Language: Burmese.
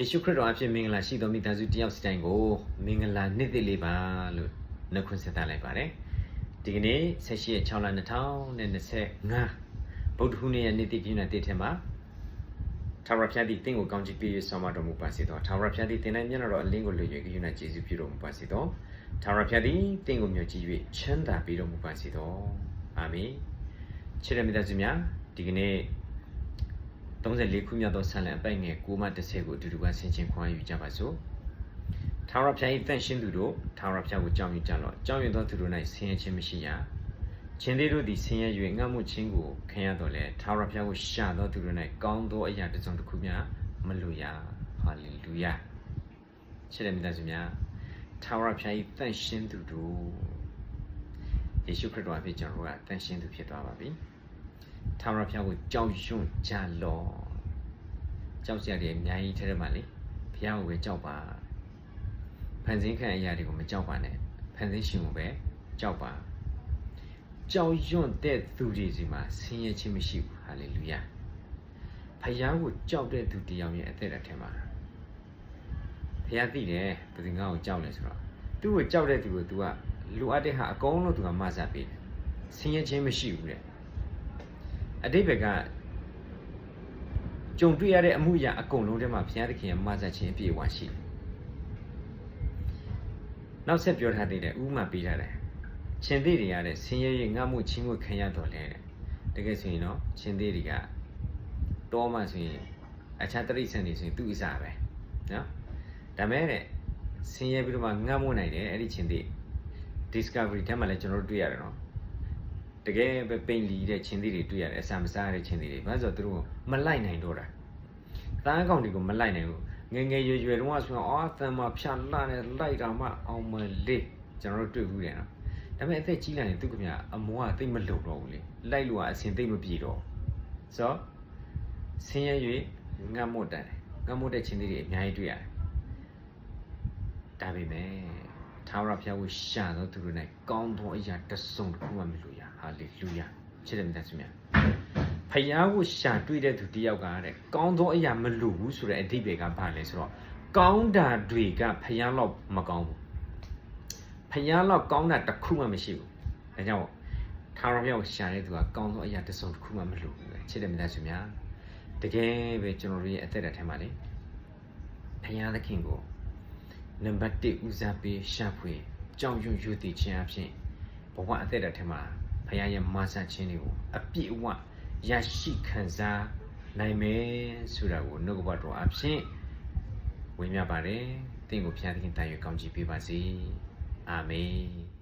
ယေရှုခရစ်တော်အဖြစ်မင်္ဂလာရှိသောမိသားစုတယောက်စီတိုင်းကိုမင်္ဂလာနှစ်သက်လေးပါလို့နှုတ်ခွန်းဆက်သလိုက်ပါတယ်ဒီကနေ့16ရက်6လ2025ဗုဒ္ဓဟူးနေ့ရဲ့နေ့တည်ပြည့်တဲ့ထဲမှာထာဝရဘုရားသည်တင့်ကိုကောင်းချီးပေးရဆောင်မတော်မူပါစေသောထာဝရဘုရားသည်တင်တဲ့မျက်နှာတော်အလင်းကိုလွှဲ၍ကိယူနာကျေးဇူးပြုတော်မူပါစေသောထာဝရဘုရားသည်တင့်ကိုမြှောက်ကြည့်၍ချမ်းသာပေးတော်မူပါစေသောအာမင်ချစ်တဲ့မိသားစုများဒီကနေ့ 34ခုမြောက်သောဆံလံအပိုက်ငယ်9မှ10ကိုအတူတူကဆင်ခြင်ခွန်ယူကြပါစို့။ထာဝရဘုရား၏တန်ရှင်းသူတို့ထာဝရဘုရားကိုကြောက်ရွံ့ကြလော့။ကြောက်ရွံ့သောသူတို့၌ဆင်းရဲခြင်းမရှိရ။ခြင်းသေးတို့သည်ဆင်းရဲ၍ငတ်မှုခြင်းကိုခံရတော့လေထာဝရဘုရားကိုရှာသောသူတို့၌ကောင်းသောအရာတစ်စုံတစ်ခုများမလိုရ။ဟာလေလုယာ။ချစ်တဲ့မိသားစုများထာဝရဘုရား၏တန်ရှင်းသူတို့ယေရှုခရစ်တော်အဖြစ်ကျွန်တော်တို့ကတန်ရှင်းသူဖြစ်သွားပါပြီ။ ထာဝရဘုရားကိုကြောက်ရွံ့ကြလော့ကြောက်စရာတွေအများကြီးထဲထဲမှာလေဘုရားကိုပဲကြောက်ပါဖန်ဆင်းခံအရာတွေကိုမကြောက်ပါနဲ့ဖန်ဆင်းရှင်ကိုပဲကြောက်ပါကြောက်ရွံ့တဲ့သူတွေစီမှာဆင်းရဲခြင်းမရှိဘူးဟာလေလုယာဘုရားကိုကြောက်တဲ့သူတရားရဲ့အသက်အထက်မှာဘုရားသိတယ်ဘယ်သူငါ့ကိုကြောက်လဲဆိုတော့သူ့ကိုကြောက်တဲ့သူကို तू ကလိုအပ်တဲ့ဟာအကုန်လုံး तू ကမဆပ်ပေးတယ်ဆင်းရဲခြင်းမရှိဘူးတဲ့ အတိတ်ဘက်ကကြုံတွေ့ရတဲ့အမှုရာအကုန်လုံးထဲမှာဘုရားသခင်ရဲ့မဆတ်ခြင်းအပြည့်အဝရှိတယ်။နောက်ဆက်ပြောထားသေးတယ်ဥပမာပေးထားတယ်။ရှင်သေးတွေရတဲ့ဆင်းရဲရဲ့ငတ်မှုချင်းကိုခံရတော်လဲတဲ့။တကယ်ဆိုရင်တော့ရှင်သေးတွေကတောမှဆိုရင်အခြားတရိษံတွေဆိုရင်သူ့အစားပဲနော်။ဒါမဲ့တဲ့ဆင်းရဲပြီးတော့မှငတ်မှုနိုင်တယ်အဲ့ဒီရှင်သေး discovery ထဲမှာလည်းကျွန်တော်တို့တွေ့ရတယ်နော်။ တကယ်ပဲပိန်လီတဲ့ချင်းသေးတွေတွေ့ရတယ်အစာမစားတဲ့ချင်းသေးတွေဘာလို့ဆိုတော့သူတို့မလိုက်နိုင်တော့တာသားကောင်တွေကိုမလိုက်နိုင်ဘူးငယ်ငယ်ရွယ်ရွယ်တုန်းကဆိုတော့အော်သံမဖြာလှနဲ့လိုက်တာမှအောင်မလေးကျွန်တော်တို့တွေ့ဘူးတယ်နော်ဒါပေမဲ့အသက်ကြီးလာရင်သူကမြအမောကတိတ်မလုံတော့ဘူးလေလိုက်လို့ကအစင်တိတ်မပြေတော့ဆိုတော့ဆင်းရဲ၍ငတ်မွတ်တယ်ငတ်မွတ်တဲ့ချင်းသေးတွေအများကြီးတွေ့ရတယ်ဒါပေမဲ့ ထာဝရဘုရားကိုရှာတော့သူတို့၌ကောင်းသောအရာတစ်စုံတစ်ခုမှမလိုရဟာလေလုယာချစ်တဲ့မိသားစုများဖယားကိုရှာတွေ့တဲ့သူတယောက်ကတဲ့ကောင်းသောအရာမလိုဘူးဆိုတဲ့အဓိပ္ပာယ်ကဘာလဲဆိုတော့ကောင်းတာတွေကဖယားလောက်မကောင်းဘူးဖယားလောက်ကောင်းတာတစ်ခုမှမရှိဘူးဒါကြောင့်ထာဝရဘုရားကိုရှာတဲ့သူကကောင်းသောအရာတစ်စုံတစ်ခုမှမလိုဘူးပဲချစ်တဲ့မိသားစုများတကယ်ပဲကျွန်တော်တို့ရဲ့အသက်တာထဲမှာလေဖယားသခင်ကို နံပါတ်1ဦးစားပေးရှာဖွေကြောင်ရွံ့ယူတည်ခြင်းအဖြစ်ဘဝအသက်တာထဲမှာဖခင်ရဲ့မာဆန်ခြင်းတွေကိုအပြည့်အဝရရှိခံစားနိုင်မယ်ဆိုတာကိုနှုတ်ကပတ်တော်အဖြစ်ဝင်မြပါတယ်။တင့်ကိုဖခင်သခင်တန်ရွေကောင်းချီးပေးပါစေ။အာမင်။